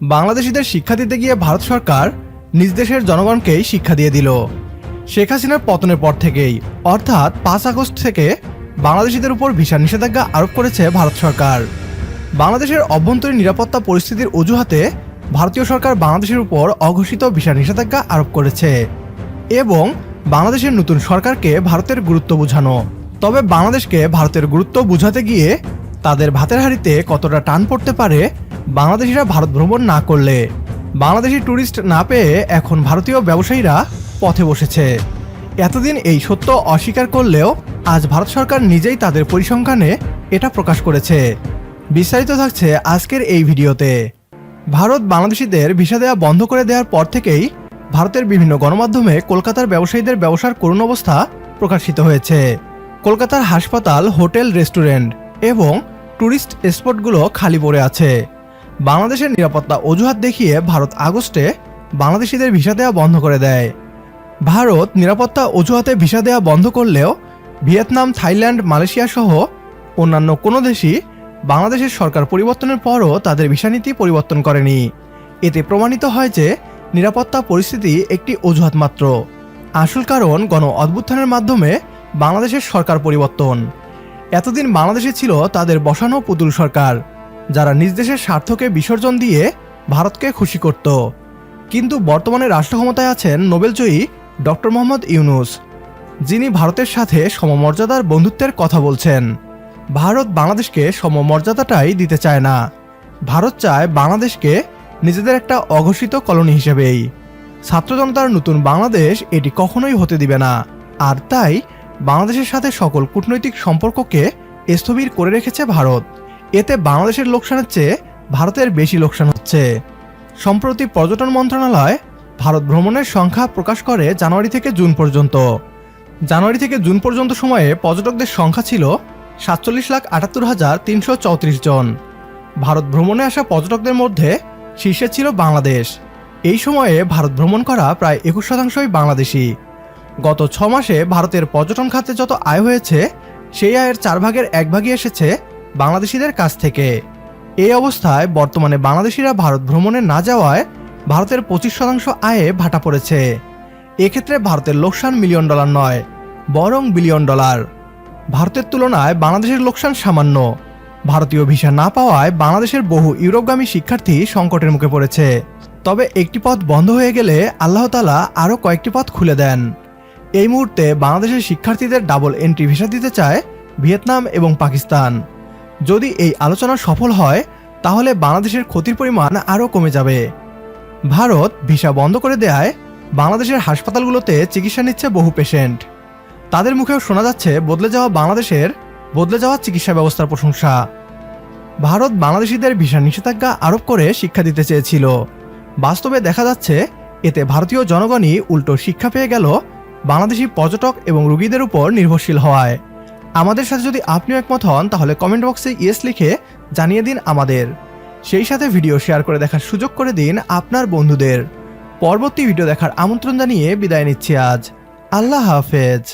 বাংলাদেশিদের শিক্ষা দিতে গিয়ে ভারত সরকার নিজ দেশের জনগণকেই শিক্ষা দিয়ে দিল। শেখ হাসিনার পতনের পর থেকেই, অর্থাৎ পাঁচ আগস্ট থেকে বাংলাদেশিদের উপর ভিসা নিষেধাজ্ঞা আরোপ করেছে ভারত সরকার। বাংলাদেশের অভ্যন্তরীণ নিরাপত্তা পরিস্থিতির অজুহাতে ভারতীয় সরকার বাংলাদেশের উপর অঘোষিত ভিসা নিষেধাজ্ঞা আরোপ করেছে এবং বাংলাদেশের নতুন সরকারকে ভারতের গুরুত্ব বোঝানো। তবে বাংলাদেশকে ভারতের গুরুত্ব বোঝাতে গিয়ে তাদের ভাতের হাড়িতে কতটা টান পড়তে পারে বাংলাদেশিরা ভারত ভ্রমণ না করলে বাংলাদেশি ট্যুরিস্ট না পেয়ে এখন ভারতীয় ব্যবসায়ীরা পথে বসেছে। এতদিন এই সত্য অস্বীকার করলেও আজ ভারত সরকার নিজেই তাদের পরিসংখ্যানে এটা প্রকাশ করেছে। বিস্তারিত থাকছে আজকের এই ভিডিওতে। ভারত বাংলাদেশিদের ভিসা দেওয়া বন্ধ করে দেওয়ার পর থেকেই ভারতের বিভিন্ন গণমাধ্যমে কলকাতার ব্যবসায়ীদের ব্যবসার করুণ অবস্থা প্রকাশিত হয়েছে। কলকাতার হাসপাতাল, হোটেল, রেস্টুরেন্ট এবং ট্যুরিস্ট স্পটগুলো খালি পড়ে আছে। বাংলাদেশের নিরাপত্তা অজুহাত দেখিয়ে ভারত আগস্টে বাংলাদেশিদের ভিসা দেওয়া বন্ধ করে দেয়। ভারত নিরাপত্তা অজুহাতে ভিসা দেওয়া বন্ধ করলেও ভিয়েতনাম, থাইল্যান্ড, মালয়েশিয়া সহ অন্যান্য কোনো দেশই বাংলাদেশের সরকার পরিবর্তনের পরও তাদের ভিসা নীতি পরিবর্তন করেনি। এতে প্রমাণিত হয় যে নিরাপত্তা পরিস্থিতি একটি অজুহাত মাত্র। আসল কারণ গণ অভ্যুত্থানের মাধ্যমে বাংলাদেশের সরকার পরিবর্তন। এতদিন বাংলাদেশে ছিল তাদের বসানো পুতুল সরকার। যারা নিজ দেশের স্বার্থকে বিসর্জন দিয়ে ভারতকে খুশি করত। কিন্তু বর্তমানে রাষ্ট্র ক্ষমতায় আছেন নোবেলজয়ী ডক্টর মোহাম্মদ ইউনুস, যিনি ভারতের সাথে সমমর্যাদার বন্ধুত্বের কথা বলছেন। ভারত বাংলাদেশকে সমমর্যাদাটাই দিতে চায় না। ভারত চায় বাংলাদেশকে নিজেদের একটা অঘোষিত কলোনি হিসেবেই। ছাত্র জনতার নতুন বাংলাদেশ এটি কখনোই হতে দিবে না। আর তাই বাংলাদেশের সাথে সকল কূটনৈতিক সম্পর্ককে স্থবির করে রেখেছে ভারত। এতে বাংলাদেশের লোকসানের চেয়ে ভারতের বেশি লোকসান হচ্ছে। সম্প্রতি পর্যটন মন্ত্রণালয় ভারত ভ্রমণের সংখ্যা প্রকাশ করে জানুয়ারি থেকে জুন পর্যন্ত। জানুয়ারি থেকে জুন পর্যন্ত সময়ে পর্যটকদের সংখ্যা ছিল সাতচল্লিশ লাখ আটাত্তর হাজার তিনশো চৌত্রিশ জন। ভারত ভ্রমণে আসা পর্যটকদের মধ্যে শীর্ষে ছিল বাংলাদেশ। এই সময়ে ভারত ভ্রমণ করা প্রায় একুশ শতাংশই বাংলাদেশি। গত ছ মাসে ভারতের পর্যটন খাতে যত আয় হয়েছে, সেই আয়ের চার ভাগের এক ভাগই এসেছে বাংলাদেশিদের কাছ থেকে। এই অবস্থায় বর্তমানে বাংলাদেশিরা ভারত ভ্রমণে না যাওয়ায় ভারতের পঁচিশ শতাংশ আয়ে ভাটা পড়েছে। এক্ষেত্রে ভারতের লোকসান মিলিয়ন ডলার নয়, বরং বিলিয়ন ডলার ভারতের তুলনায় বাংলাদেশের লোকসান সামান্য। ভারতীয় ভিসা না পাওয়ায় বাংলাদেশের বহু ইউরোপগামী শিক্ষার্থী সংকটের মুখে পড়েছে। তবে একটি পথ বন্ধ হয়ে গেলে আল্লাহ তালা আরও কয়েকটি পথ খুলে দেন। এই মুহূর্তে বাংলাদেশের শিক্ষার্থীদের ডাবল এন্ট্রি ভিসা দিতে চায় ভিয়েতনাম এবং পাকিস্তান। যদি এই আলোচনা সফল হয়, তাহলে বাংলাদেশের ক্ষতির পরিমাণ আরও কমে যাবে। ভারত ভিসা বন্ধ করে দেয়ায় বাংলাদেশের হাসপাতালগুলোতে চিকিৎসা নিচ্ছে বহু পেশেন্ট। তাদের মুখেও শোনা যাচ্ছে বদলে যাওয়া বাংলাদেশের বদলে যাওয়া চিকিৎসা ব্যবস্থার প্রশংসা। ভারত বাংলাদেশিদের ভিসা নিষেধাজ্ঞা আরোপ করে শিক্ষা দিতে চেয়েছিল। বাস্তবে দেখা যাচ্ছে, এতে ভারতীয় জনগণই উল্টো শিক্ষা পেয়ে গেল বাংলাদেশি পর্যটক এবং রুগীদের উপর নির্ভরশীল হওয়ায়। আমাদের সাথে যদি আপনিও একমত হন, তাহলে কমেন্ট বক্সে ইয়েস লিখে জানিয়ে দিন আমাদের। সেই সাথে ভিডিও শেয়ার করে দেখার সুযোগ করে দিন আপনার বন্ধুদের। পরবর্তী ভিডিও দেখার আমন্ত্রণ জানিয়ে বিদায় নিচ্ছি আজ। আল্লাহ হাফেজ।